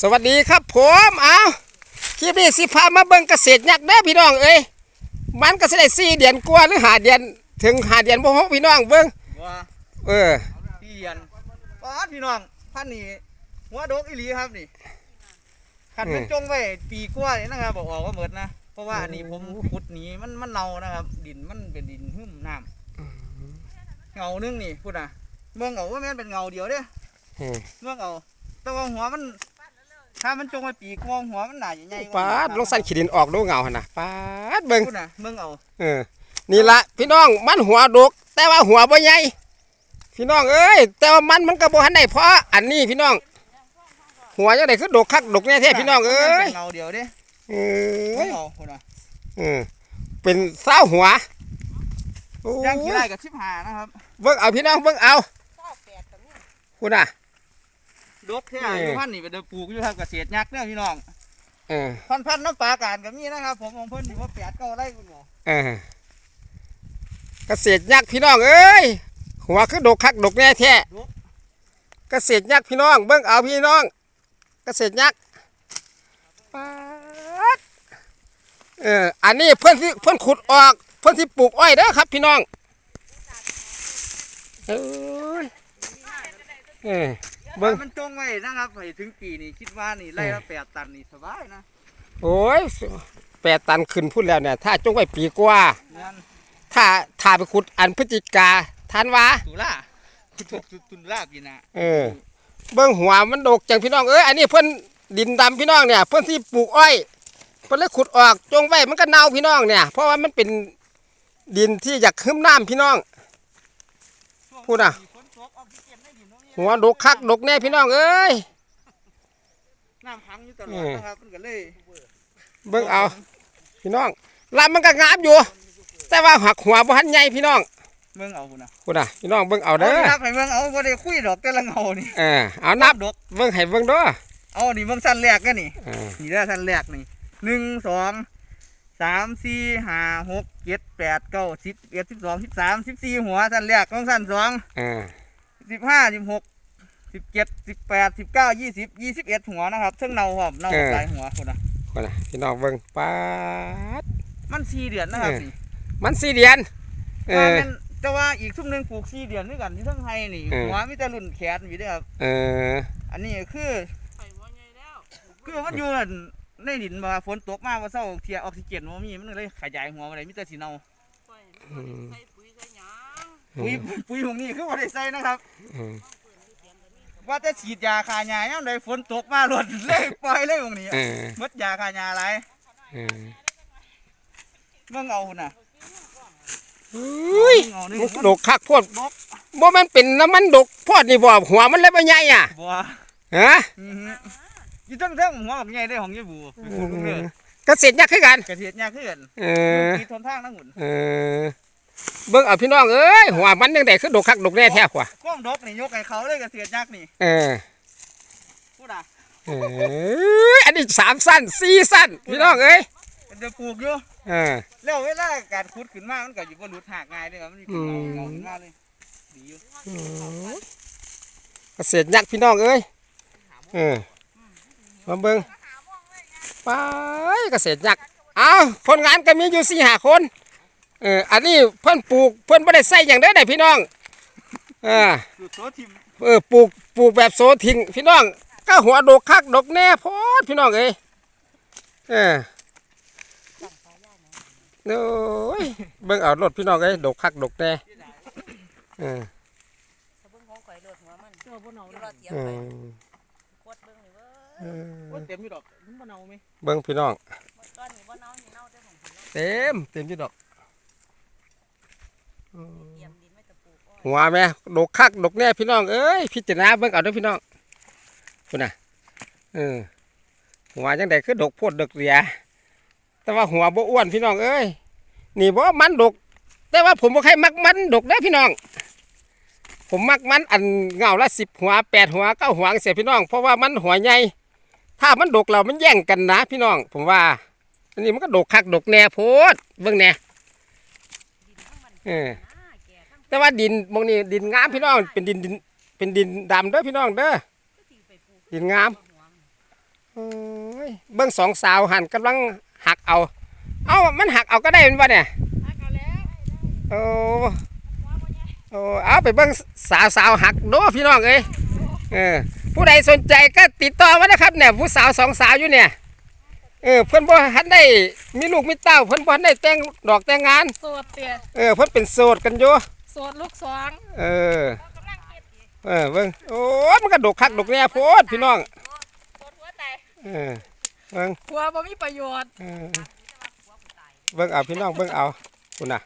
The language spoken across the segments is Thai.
สวัสดีครับผมเอาคลิปนี้สิพามาเบิ่งเกษตรยักษ์เด้อพี่น้องเอ้ยมันก็สิได้สี่เดือนกว่าหรือหาเดือนถึงหาเดือนบ่ฮกพี่น้องเบิ่งว่าเออพี่เยียนป้าดพี่น้องพันนี่หัวดกอีหลีครับนี่ขันเป็นจงไว้ปีกว่านี่นะครับบอกออกว่าเหมิดนะเพราะว่าอันนี้ผมขุดหนีมันมันเน่านะครับ ดินมันเป็นดินหึ่มน้ำเงานึงนี่พูดนะเมืองเอาว่าแม่นเป็นเงาเดียวเด้อืมเมืองเอาแต่ว่าหัวมัน ถ้ามันจงไว้ปีกว่าหัวมันหนาใหญ่ๆปาดลงสั่นขี้ดินออกดูเงาหั่นน่ะปาดเบิ่งพูดนะเมืองเอาเออนี่ละพี่น้องมันหัวดก แต่ว่าหัวบ่ใหญ่พี่น้องเอ้ยแต่ว่ามันมันก็บ่ทันได้เพราะอันนี้พี่น้อง หัวจังได๋คือดกคักดกแน่แท้พี่น้องเอ้ยเป็นเงาเดียวเด้เอเมื้องยเอาพูดนะเออเป็นเศร้าหัวโอ้ย่างขี้ยไร่กับชิบหานะครับเบิ่งเอาพี่น้องเบิ่งเอาคุณอะ ดกแท้อยู่พันนี่ไปเดินปลูกอยู่ครับเกษตรยักษ์เนี่ยพี่น้องเออพันพันน้ำปลาการก็มีนะครับ ผมของเพิ่นอยู่ว่าแปดเก้าไร่คุณหมอเออเกษตรยักษ์พี่น้องเอ้ยหัวคือดกคักดกแน่แท้เกษตรยักษ์พี่น้อง เบิ่งเอาพี่น้อง เกษตรยักษ์ปาดเอออันนี้เพิ่นที่เพิ่นขุดออก เพิ่นที่ปลูกอ้อยเด้อครับ พี่น้องเอ้ยเออ เบิ่งมันจงไว้นะครับไปถึงปีนี้คิดว่านี่ไร่ละแปดตันนี่สบายนะโอ้ยแปดตันขึ้นพูดแล้วเนี่ยถ้าจงไว้ปีกว่าเงินถ้าถ้าไปขุดอันพฤศจิกาทันวาตุลาตุตุตุลาปีหน้าเออ เบิ้งหัวมันดกจังพี่น้องเอ้ยอันนี้เพิ่นดินดำพี่น้องเนี่ย เพิ่นที่ปลูกอ้อยเพิ่นเลยขุดออกจงไว้มันก็เน่าพี่น้องเนี่ย เพราะว่ามันเป็นดินที่อยากขึ้นน้ำพี่น้องพูดน่ะ หัวดกคักดกแน่พี่น้องเอ้ยน้ำขังอยู่ตลอดนะครับมันก็เลยเบิ้งเอา พี่น้องลำมันก็งามอยู่ แต่ว่าหักหัวบ่ทันใหญ่พี่น้องเมืองเอาคุณนะพูดน่ะพี่น้องเบิ้งเอาเอาเด้อนับให้เมืองเอาบ่ได้คุยดอกแต่ละเงานี่เออเอานับดกเบิ้งให้เบิ้งเด้อเอานี่เมืองสั้นแรกกันนี่เออนี่ได้สั้นแรกนี่หนึ่งสองสามสี่ห้าหกเจ็ดแปดเก้าสิบเอ็ดสิบสองสิบสามสิบสี่หัวสั้นแรกของสั้นสองเออ สิบห้าสิบหกสิบเจ็ดสิบแปดสิบเก้ายี่สิบยี่สิบเอ็ดหัวนะครับซึ่งเนาหอมเนาหลายหัวคนนะคนน่ะพี่น้องเบิ้งป๊าด มันสี่เดือนนะครับเออ นี่มันสี่เดือนเอว่าอเป็นแต่ว่าอีกทุ่มหนึ่งปลูกสี่เดือนด้วยกันที่ทั้งไทยนี่เออ หัวมีแต่รุ่นแขนอยู่เด้วยครับเอออันนี้คือคือมันอยู่ในดินมาฝนตกมาว่าเศร้าเทียออกซิเจนมันมีมันเลยขยายหัวมาเลยมีแต่สีเนาอืม ปุ๋ยปุ๋ยพวกนี้คือว่าได้ใส่นะครับอืมว่าจะฉีดยาคายาย่ำใดฝนตกมาหลดเลยปล่อยเลยตรงนี้เออหมดยาคายาอะไรเออเมื่อเอาหุ่นน่ะอุ้ยเงานี่ดกคักโพดดกบ่มันเป็นน้ำมันดกโพดนี่บ่หัวมันเลยบ่ใหญ่อะบัวฮะอือฮึอยู่ทั้งทั้งหัวบักใหญ่ได้ของยี่บูไปปลูกเด้อเกษตรยักษ์คือกันกระเทียดยาขึ้นเออ มีทนทางนั่งหุ่นเออ เบิ่งเอาพี่น้องเอ้ยหัวมันจังได๋คือดกคักดกแน่แท้กว่าก้องดกนี่ยกให้เขาเลยกระเทียดยักษ์นี่ เออพูดอะเอออันนี้สามสั้นสี่สั้นพี่น้องเอ้ยเดี๋ยวปลูกอยู่เออแล้วเวลาการขุดขึ้นมามันก็อยู่บนหลุดหักง่ายเลยครับมันมีเป็นเงาอืมเงาขึ้นมาเลยดีอยู่เกษตรยักษ์พี่น้องเอ้ยเออมาเบิ่งไปเกษตรยักษ์เอาคนงานก็มีอยู่สี่ห้าคน เอออันนี้เพิ่นปลูกเพิ่นไม่ได้ใส่อย่างเด้อได้พี่น้องเออสุดโซทิมเออปลูกปลูกแบบโซทิ้งพี่น้องก็หัวดกคักดกแน่พอดพี่น้องเอ้ยเออโอ้ยเบิ่งเอารถพี่น้องเอ้ยดกคักดกแน่เออเบิ่งของข่อยโลดหัวมันเจ้าบ่เนาเราเตรียมเอไปอกดเบิ่งนี่เว้เอยว่าอเต็มอยู่ดอกมันบ่เน่าไหมเบิ่งพี่น้องหมดก้อนนี่บ่เนานี่เนาแต่ของผมเนาะเต็มเต็มที่ดอก เตรียมดินไว้ตะปลูกอ้อยหัวแม่ดกคักดกแน่พี่น้องเอ้ยพิจารณาเบิ่งเอาเด้อพี่น้องคุณน่ะเออหัวจังไดคือดกโพดดกเรียแต่ว่าหัวบ่อ้วนพี่น้องเอ้ยนี่บ่มันดก แต่ว่าผมบ่ใครมักมันดกเด้พี่น้อง ผมมักมันอันเงาละสิบหัวแปดหัวเก้าหัวเสียพี่น้อง เพราะว่ามันหัวใหญ่ถ้ามันดกเรามันแย่งกันนะพี่น้อง ผมว่า อันนี้มันก็ดกคักดกแน่โพดเบิ่งแน่ เออแต่ว่าดินบางนี้ดินงามพี่น้อง เป็นดินดิน เป็นดินดำเด้อพี่น้องเด้อดินงามเบิ้องสองสาวหันกำลังหักเอา เอ้ามันหักเอาก็ได้เป็นปะเนี่ยโอ้โอ้เอาไปเบิ้องสาวสาวหักโดพี่น้องเอ้ยเออผู้ใดสนใจก็ติดต่อมานะครับเนี่ยผู้สาวสองสาวอยู่เนี่ย เออเพิ่นบ่ทันได้มีลูกมีเต้าเพิ่นบ่ทันได้แต่งดอกแต่งงาน โสดเตี้ยเออเพิ่นเป็นโสดกันอยู่โสดลูกสองเออ เออเบิ่งโอ้ยมันก็ดกคักดกแน่โพดพี่น้องโสดหัวใจเออเบิ่งหัวบ่มีประโยชน์เออเบิ่งเอาพี่น้องเบิ่งเอาคุณน่ะ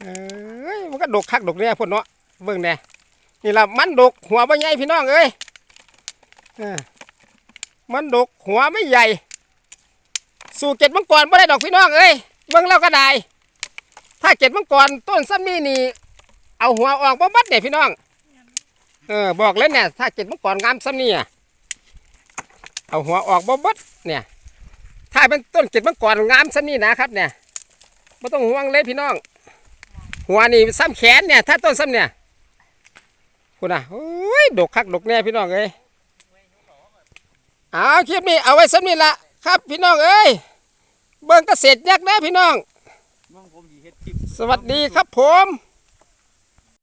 เอ้ยมันก็ดกคักดกแน่พุ่นเนาะเบิ่งแน่นี่ล่ะมันดกหัวบ่ใหญ่พี่น้องเอ้ยเออมันดกหัวไม่ใหญ่ สู่เจ็ดมังกรบ่ได้ดอกพี่น้องเอ้ยเบิ่งเราก็ได้ ถ้าเจ็ดมังกรต้นซ้ำนี่นี่เอาหัวออกบ่บัดเนี่ยพี่น้อง เออบอกแล้วเนี่ยถ้าเจ็ดมังกรงามซ้ำนี่อะเอาหัวออกบ่บัดเนี่ย ถ้าเป็นต้นเจ็ดมังกรงามซ้ำนี่นะครับเนี่ยไม่ต้องห่วงเลยพี่น้อง หัวนี่ซ้ำแขนเนี่ยถ้าต้นซ้ำเนี่ยคุณน่ะโอ้ยดกคักดกแน่พี่น้องเอ้ยเอาคลิปนี้เอาไว้ซ้ำนี่ละ ครับพี่น้องเอ้ยเบิ่งเกษตรยักษ์นะพี่น้องเบิ่งผมสิเฮ็ดคลิปสวัสดีครับผม